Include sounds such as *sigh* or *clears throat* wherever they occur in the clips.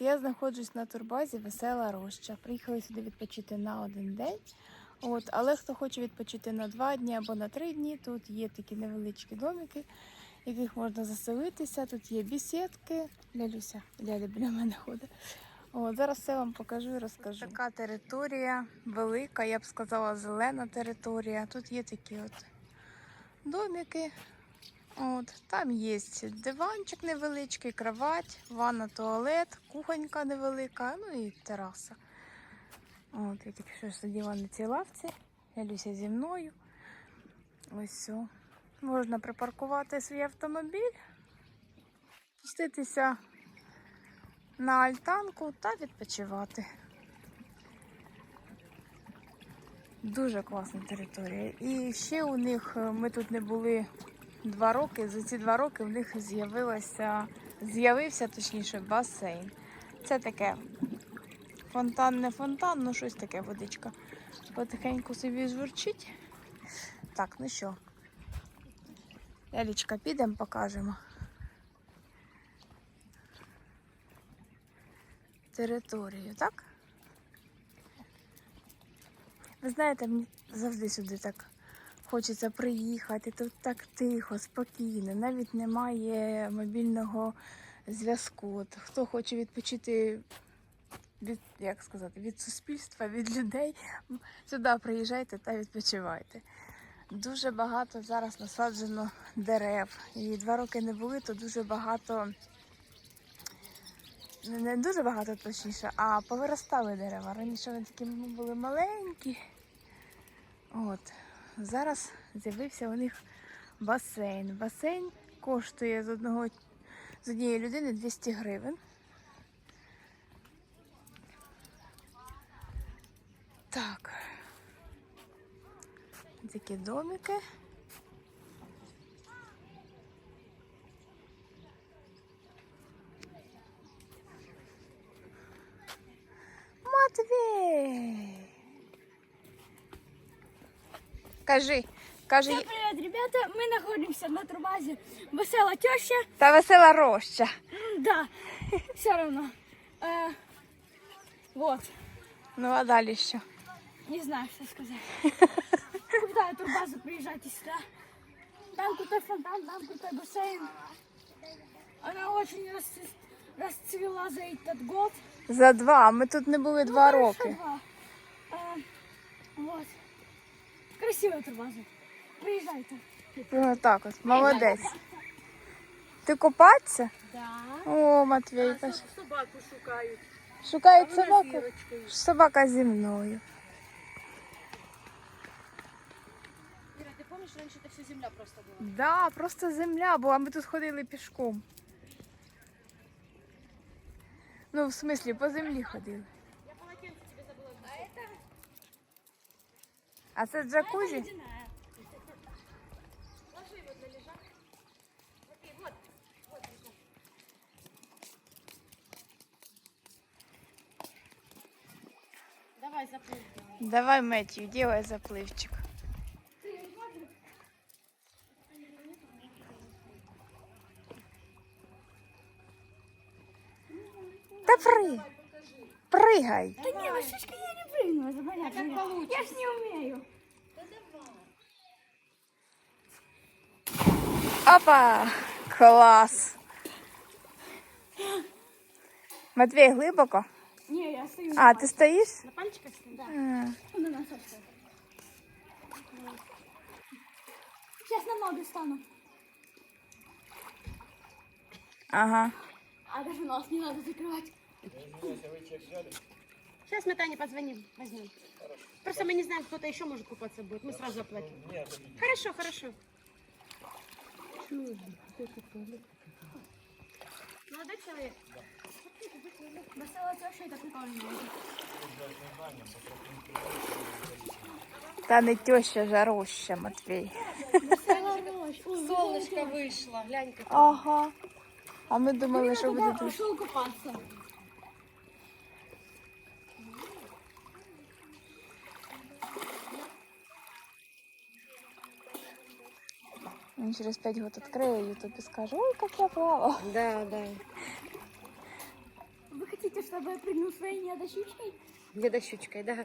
я знаходжусь на турбазі Весела Роща. Приїхали сюди відпочити на один день. От, але хто хоче відпочити на два дні або на три дні, тут є такі невеличкі домики, в яких можна заселитися. Тут є бісідки. Лялюся, Ляля біля мене ходить. От, зараз все вам покажу і розкажу. Така територія велика, я б сказала, зелена територія. Тут є такі от домики. От, там є диванчик невеличкий, кровать, ванна, туалет, кухонька невелика, ну і тераса. От, я тільки що сиділа на цій лавці, Люся зі мною. Ось все. Можна припаркувати свій автомобіль, спуститися на альтанку та відпочивати. Дуже класна територія. І ще у них е, ми тут не були два роки. За ці два роки в них з'явилося, з'явився точніше басейн. Це таке фонтан, не фонтан, ну щось таке водичка. Потихеньку собі журчить. Так, ну що, Елічка, підемо, покажемо. Територію, так? Ви знаєте, мені завжди сюди так хочеться приїхати. Тут так тихо, спокійно, навіть немає мобільного зв'язку. Хто хоче відпочити від, як сказати, від суспільства, від людей, сюди приїжджайте та відпочивайте. Дуже багато зараз насаджено дерев. І два роки не були, то дуже багато. Не дуже багато точніше, а повиростали дерева. Раніше вони такі були маленькі. От. Зараз з'явився у них басейн. Басейн коштує з одного з однієї людини 200 гривень. Так. Такі домики. Матвей! Кажи, кажи, Всем привет, ребята! Мы находимся на турбазе Весела теща. та весела роща. М, Да, все равно. Э, вот, Ну а далі що? не знаю, что сказать. *laughs* Крутая турбаза, приезжайте сюда. Там крутой фонтан, там крутой бассейн. Она очень расцве- расцвела за этот год. За два. Ми тут не були два Ну, роки. хорошо, два. Э, вот. Красивая турбаза. Приезжайте. Ну, так от, молодець. Ти купатися? Да. О, Матвій, паш. Собаку шукають. Шукають собаку. Ірочкою. Собака зі мною. Іра, ти пам'ятаєш, раніше це все земля просто була? Да, просто земля була, ми тут ходили пішком. Ну, в смислі, по землі ходили. Я полотенце тебе забула. А это? А це джакузі? Ложи его лежак. Смотри, вот. Вот лежак. Давай заплыв делай. Давай, Меттью, делай запливчик. Та при... пригай. Да не, Машечка, я не прыгну, это понятно. Я ж не умею. Опа! Клас! Матвій, глибоко? Не, я стою. А, ти стоїш? На пальчиках стою? Да. А, Ну, на собственно. Сейчас на ноги стану. Ага. А даже нос не надо закрывать. Сейчас мы Тане позвоним, возьмем. Просто мы не знаем, кто-то еще может купаться будет. Мы сразу оплатим. Хорошо, хорошо. Молодой человек. Весела теща это прикольно. Та не теща, жаруща, Матвій. Весела роща. Ой, Солнышко вышло, глянь-ка. Ага. А ми думали, що Я буде туда дуже. пошел купаться. Він через 5 років відкриє ютуб і скаже, ой, як я плавав. Да, да. Вы хотите чтобы я прыгнул своей недощучкой? Не до щучкой, да.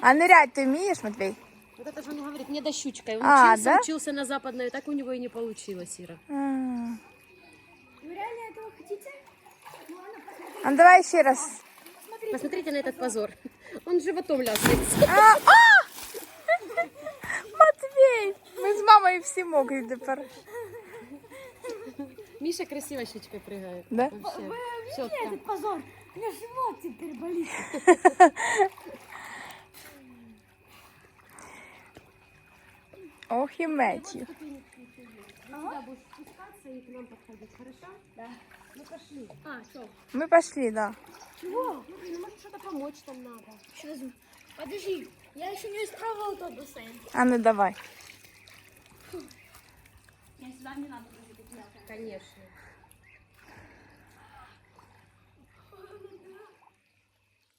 А нырять ти вмієш, Матвій? Вот это же он говорит, не до щучкой. Он А, учился, да? учился на западной, так у него и не получилось, Ира. А. Вы реально этого хотите? Ну ладно, посмотрите. А давай ще раз. Посмотрите на этот позор. Он животом лясается. Ми з мамою всі мокрі тепер. Миша красиво щучкой прыгает. Да? Вообще. Вы Чётко. видели этот позор? У меня живот теперь болит. *laughs* Ох і мечі. Сюда будешь спускаться и к нам подходить, хорошо? Да. Ну пошли. А, что? Ми пішли, да. Чего? Ну, блин, ну, может что-то помочь там надо. Сейчас, подожди. Я еще не испробовал тот бассейн. А ну давай. Я сюда не надо прыгать. Конечно.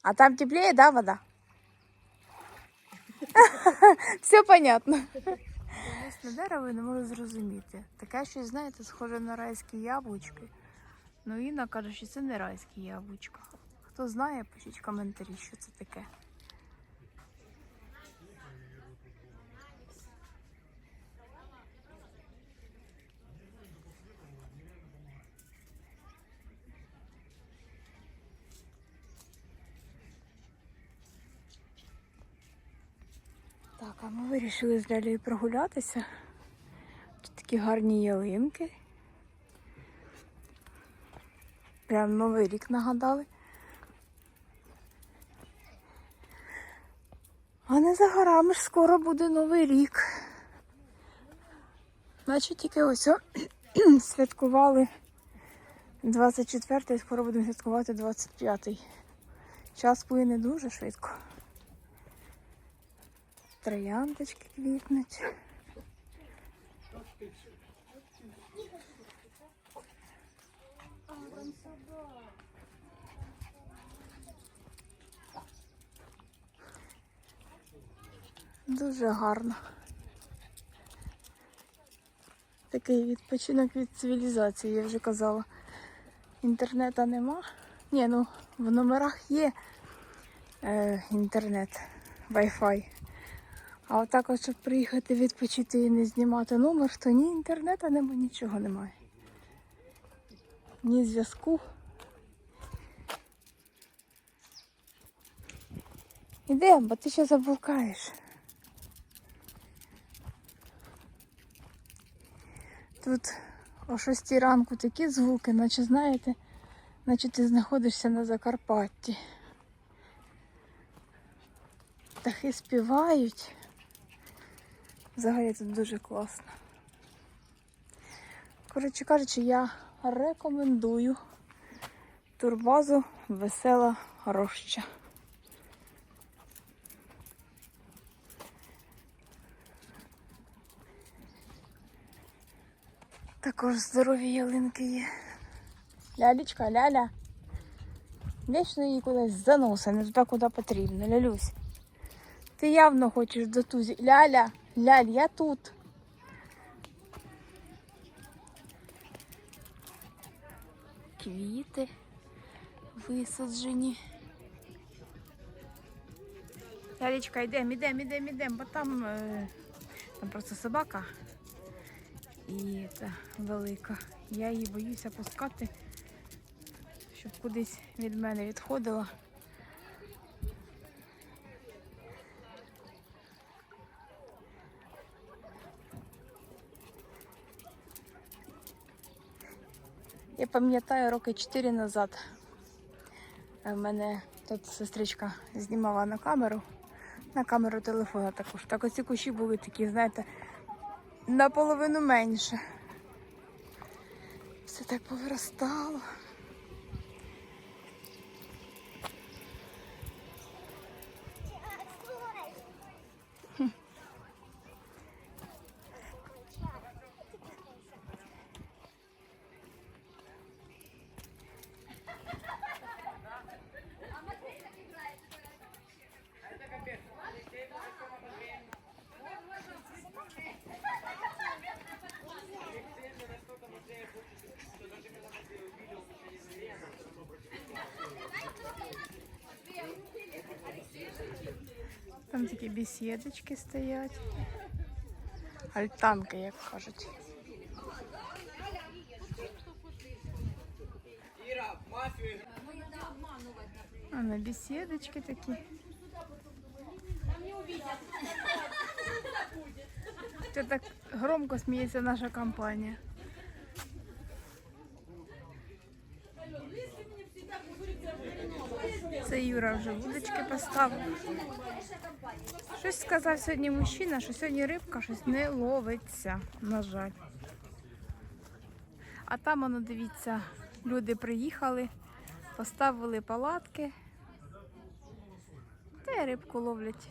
А там теплее, да, вода? *laughs* Все понятно. Власне дерево не можу зрозуміти. Таке щось, знаєте, схоже на райські яблучки. Ну, Інна каже, що це не райські яблучка. Хто знає, пишіть в коментарі, що це таке. Ми вирішили з Лялею прогулятися. Тут такі гарні ялинки. Прям новий рік нагадали. А не за горами ж скоро буде новий рік. Наче тільки ось о, *clears throat* святкували 24-й, скоро будемо святкувати 25-й. Час плине дуже швидко. Трояндочки квітнуть. Дуже гарно. Такий відпочинок від цивілізації, я вже казала. Інтернету нема. Ні, ну в номерах є е, інтернет, Wi-Fi. А отак, от, щоб приїхати відпочити і не знімати номер, то ні інтернету нема, нічого немає. Ні зв'язку. Ідемо, бо ти ще заблукаєш. Тут о 6 ранку такі звуки, наче знаєте, наче ти знаходишся на Закарпатті. Птахи співають. Взагалі тут дуже класно. Коротше кажучи, я рекомендую турбазу Весела Роща. Також здорові ялинки є. Лялечка, ляля. Вічно її кудись заносить, не туди, куди потрібно. Лялюсь. Ти явно хочеш до тузі. Ляля, ляль, я тут. Квіти висаджені. Лялечка, йдемо, йдемо, йдемо, йдемо, бо там, е, там просто собака і це велика. Я її боюся пускати, щоб кудись від мене відходила. Пам'ятаю роки 4 назад. е, В мене тут сестричка знімала на камеру, на камеру телефона також. Так оці кущі були такі, знаєте, наполовину менше. Все так повиростало. Такі бесідочки стоять. Альтанки, як кажуть. А на бесідочки такі. Це так громко сміється наша компанія. Це Юра вже вудочки поставив. Щось сказав сьогодні мужчина, що сьогодні рибка щось не ловиться, на жаль. А там, воно, дивіться, люди приїхали, поставили палатки. Та й рибку ловлять.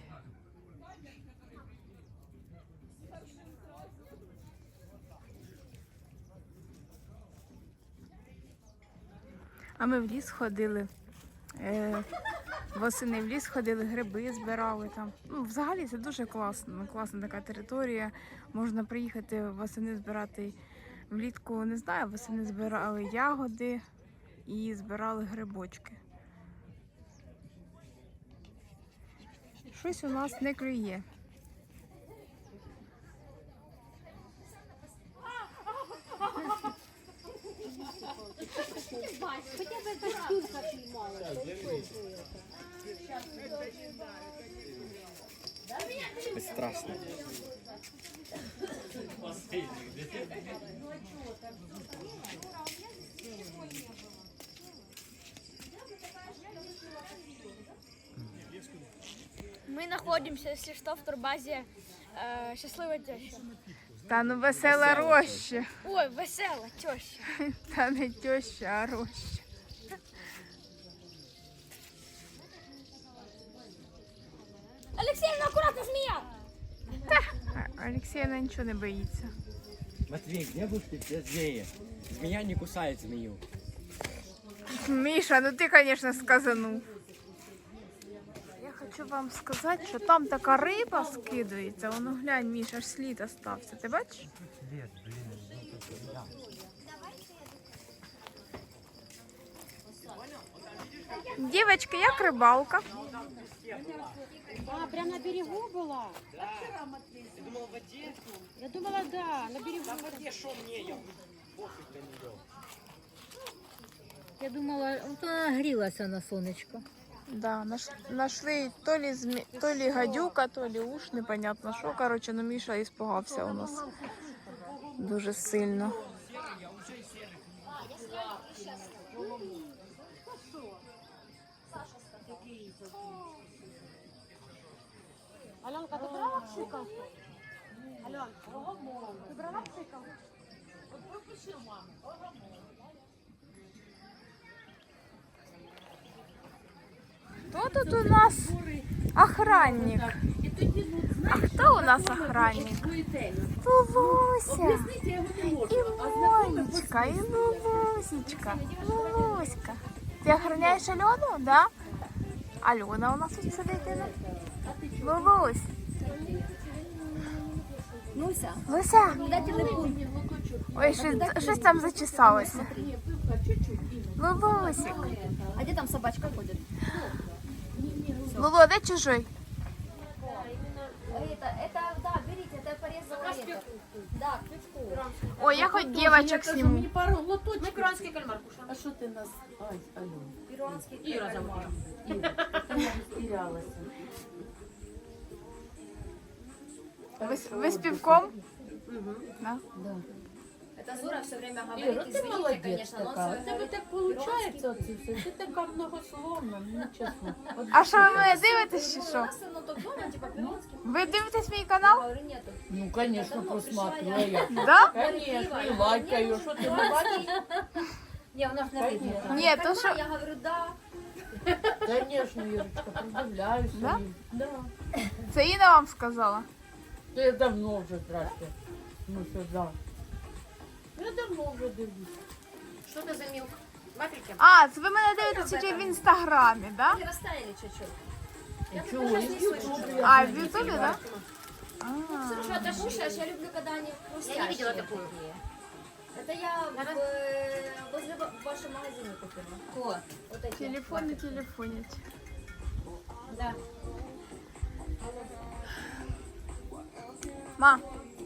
А ми в ліс ходили. Е, восени в ліс ходили, гриби збирали там. Ну, взагалі це дуже класно. ну, Класна така територія. Можна приїхати восени збирати влітку, не знаю, восени збирали ягоди і збирали грибочки. Щось у нас не клює. Бесстрастно. Мы находимся, если что, в турбазе э, «Счастливая теща». Та ну весела роща. Ой, весела теща. *laughs* Та не теща, а роща. Алексеевна, аккуратно, змея! А Олексіївна нічого не боїться. Матвей, где вы все змеи? Змея не кусает змею. Міша, ну ти, звісно, сказанув. Хочу вам сказати, що там така риба скидується. Воно глянь, Міша, аж слід остався. Ти бачиш? Дівочки, як рибалка? А, прям на берегу была? Ты думал в воде? Я думала, да, на берегу. В воде шо мне? Я пофиг на нее. Я думала, от вона грілася на сонечко. Да, наш, нашли то лі, змі... то лі гадюка, то лі уж, непонятно що. Коротше, ну Міша іспугався у нас дуже сильно. Аленка, ты брала пшикалку? Аленка, ты брала пшикалку? Хто тут у нас охранник? А хто у нас охранник? Лулуся. І Монечка, і Лулусечка. Лулуська. Ти охороняєш Альону, да? Альона у нас тут сидить. да? Лулусь. Нуся, Луся. дай телефон. Ой, щось, щось там зачесалося. Лулусик. А де там собачка ходить? Лулу, де чужой? Это, это, да, берите, это порезала это. Да, к крючку. Ой, я хоть девочек сниму. Макронский кальмар кушал. А що ти нас. Ай, алло. Перуанский Іра зовут. Іра, ти *laughs* не розтірялася. Ви, з- ви з півком? Да. Да. Это Зура все время говорит, ти извините, молодець конечно, но У тебе так виходить оце все. Ти така многословна. А що ви мене дивитесь чи що? Нас ну, дома, типа, перуанский. Ви дивитесь мій канал? Говорю, нету. Ну, звісно, просматриваю я. Да? Звісно, і лайкаю. Що ти не бачиш? Не, у нас не видно. Ні, то що. Я говорю, да. Звісно, Ірочка, продивляюся. Да? їм. Да. Це Інна вам сказала? То я давно вже здрасте. Ну, що, да. Я давно вже дивлюся. Что это за милк? Вафельки? А, це ви мене дивитесь тільки в інстаграмі, да? Они растаяли чуть-чуть. І чого? І в Ютубі А, я в дивлюся. Ютубі, да? Слушай, ты кушаешь? Я люблю, когда они хрустящие. Я не видела такую. такие. Это я в, э, возле ва- вашего магазина купила. Кто? Вот эти. Телефони телефонять. Да. Ма,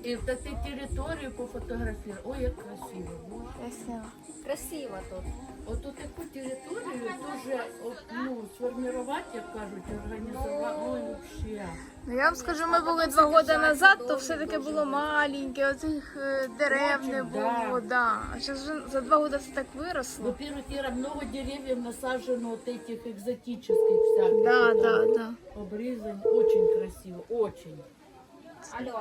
І в такій території пофотографувати. Ой, як красиво. Боже. красиво. Красиво тут. От таку територію дуже от, ну, сформувати, як кажуть, організувати. Ой, взагалі. Ну я вам скажу, ми були два роки назад, то все таке було маленьке, оцих е, дерев не Очень, да. було, да. А зараз вже за два роки все так виросло. Во-первых, Ира, много деревьев насажено вот этих экзотических всяких. Да, вот да, там да. Обрезань. Очень красиво, очень. Алло.